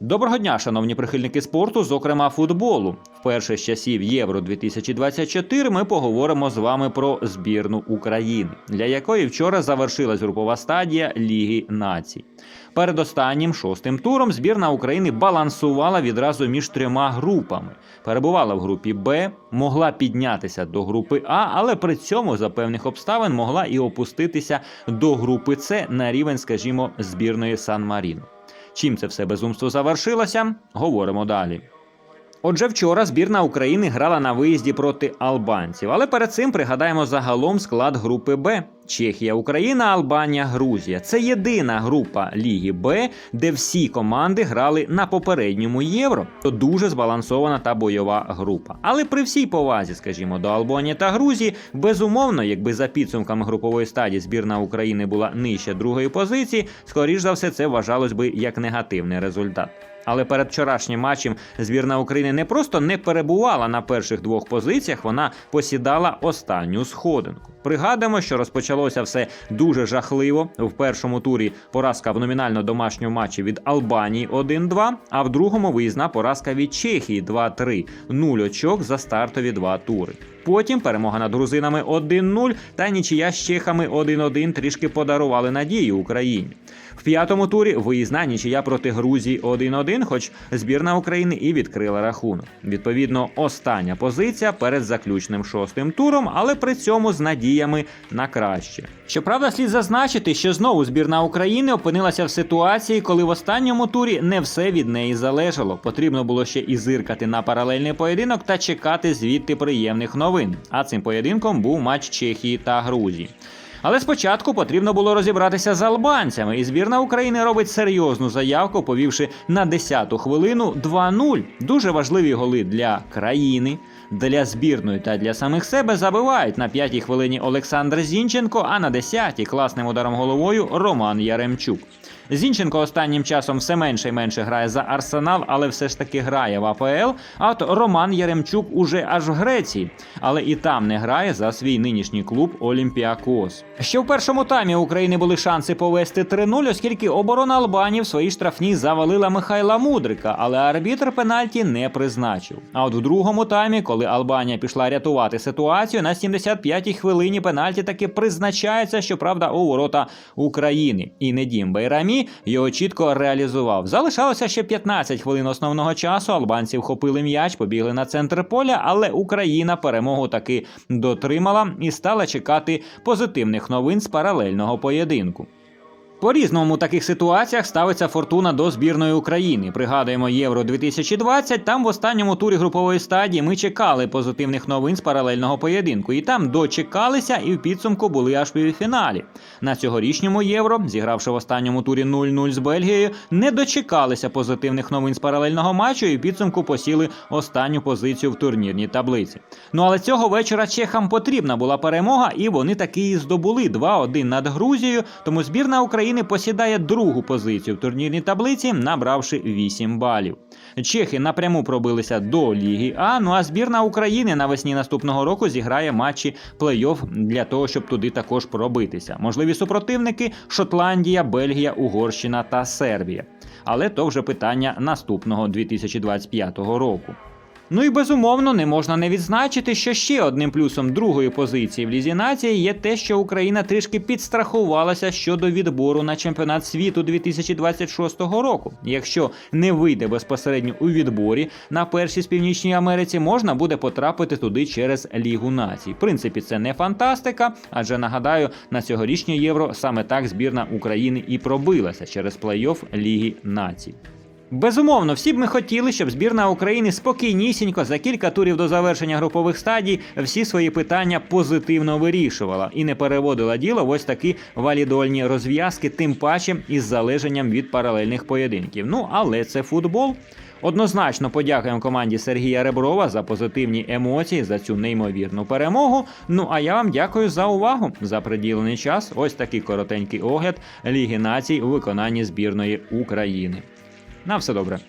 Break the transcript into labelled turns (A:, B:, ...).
A: Доброго дня, шановні прихильники спорту, зокрема футболу. Вперше з часів Євро 2024 ми поговоримо з вами про збірну України, для якої вчора завершилась групова стадія Ліги націй. Перед останнім шостим туром збірна України балансувала відразу між трьома групами. Перебувала в групі Б, могла піднятися до групи А, але при цьому за певних обставин могла і опуститися до групи С на рівень, скажімо, збірної Сан Маріно. Чим це все безумство завершилося, говоримо далі. Отже, вчора збірна України грала на виїзді проти албанців, але перед цим пригадаємо загалом склад групи Б: Чехія, Україна, Албанія, Грузія. Це єдина група Ліги Б, де всі команди грали на попередньому євро. То дуже збалансована та бойова група. Але при всій повазі, скажімо, до Албанії та Грузії, безумовно, якби за підсумками групової стадії збірна України була нижче другої позиції, скоріш за все, це вважалось би як негативний результат. Але перед вчорашнім матчем збірна України не просто не перебувала на перших двох позиціях, вона посідала останню сходинку. Пригадуємо, що розпочалося все дуже жахливо. В першому турі поразка в номінально домашньому матчі від Албанії 1-2, а в другому виїзна поразка від Чехії 2-3. Нуль очок за стартові два тури. Потім перемога над грузинами 1-0 та нічия з чехами 1-1 трішки подарували надію Україні. В п'ятому турі виїзна нічия проти Грузії 1-1, хоч збірна України і відкрила рахунок. Відповідно, остання позиція перед заключним шостим туром, але при цьому з надіями на краще. Щоправда, слід зазначити, що знову збірна України опинилася в ситуації, коли в останньому турі не все від неї залежало. Потрібно було ще і зиркати на паралельний поєдинок та чекати звідти приємних новин. А цим поєдинком був матч Чехії та Грузії. Але спочатку потрібно було розібратися з албанцями, і збірна України робить серйозну заявку, повівши на 10-ту хвилину 2-0. Дуже важливі голи для країни, для збірної та для самих себе забивають на 5-й хвилині Олександр Зінченко, а на 10-й класним ударом головою Роман Яремчук. Зінченко останнім часом все менше і менше грає за Арсенал, але все ж таки грає в АПЛ. А от Роман Яремчук уже аж в Греції, але і там не грає за свій нинішній клуб Олімпіакос. Ще в першому таймі України були шанси повести 3-0, оскільки оборона Албанії в своїй штрафній завалила Михайла Мудрика, але арбітр пенальті не призначив. А от у другому таймі, коли Албанія пішла рятувати ситуацію, на 75-й хвилині пенальті таки призначається, щоправда, у ворота України. І Недім Байрамі його чітко реалізував. Залишалося ще 15 хвилин основного часу. Албанці вхопили м'яч, побігли на центр поля, але Україна перемогу таки дотримала і стала чекати позитивних новин з паралельного поєдинку. По-різному у таких ситуаціях ставиться фортуна до збірної України. Пригадуємо Євро 2020. Там в останньому турі групової стадії ми чекали позитивних новин з паралельного поєдинку, і там дочекалися, і в підсумку були аж півфіналі. На цьогорічному євро, зігравши в останньому турі 0-0 з Бельгією, не дочекалися позитивних новин з паралельного матчу і в підсумку посіли останню позицію в турнірній таблиці. Ну але цього вечора чехам потрібна була перемога, і вони таки і здобули 2-1 над Грузією. Тому збірна України посідає другу позицію в турнірній таблиці, набравши 8 балів. Чехи напряму пробилися до Ліги А. Ну а збірна України навесні наступного року зіграє матчі плей-офф для того, щоб туди також пробитися. Можливі супротивники Шотландія, Бельгія, Угорщина та Сербія. Але то вже питання наступного 2025 року. Ну і безумовно не можна не відзначити, що ще одним плюсом другої позиції в Лізі нації є те, що Україна трішки підстрахувалася щодо відбору на чемпіонат світу 2026 року. Якщо не вийде безпосередньо у відборі на першій з Північній Америці, можна буде потрапити туди через Лігу націй. В принципі, це не фантастика, адже нагадаю, на цьогорічнє євро саме так збірна України і пробилася через плей-офф Ліги націй. Безумовно, всі б ми хотіли, щоб збірна України спокійнісінько за кілька турів до завершення групових стадій всі свої питання позитивно вирішувала і не переводила діло в ось такі валідольні розв'язки, тим паче із залеженням від паралельних поєдинків. Ну але це футбол. Однозначно подякуємо команді Сергія Реброва за позитивні емоції, за цю неймовірну перемогу. Ну а я вам дякую за увагу за приділений час. Ось такий коротенький огляд Ліги націй у виконанні збірної України. На все добре.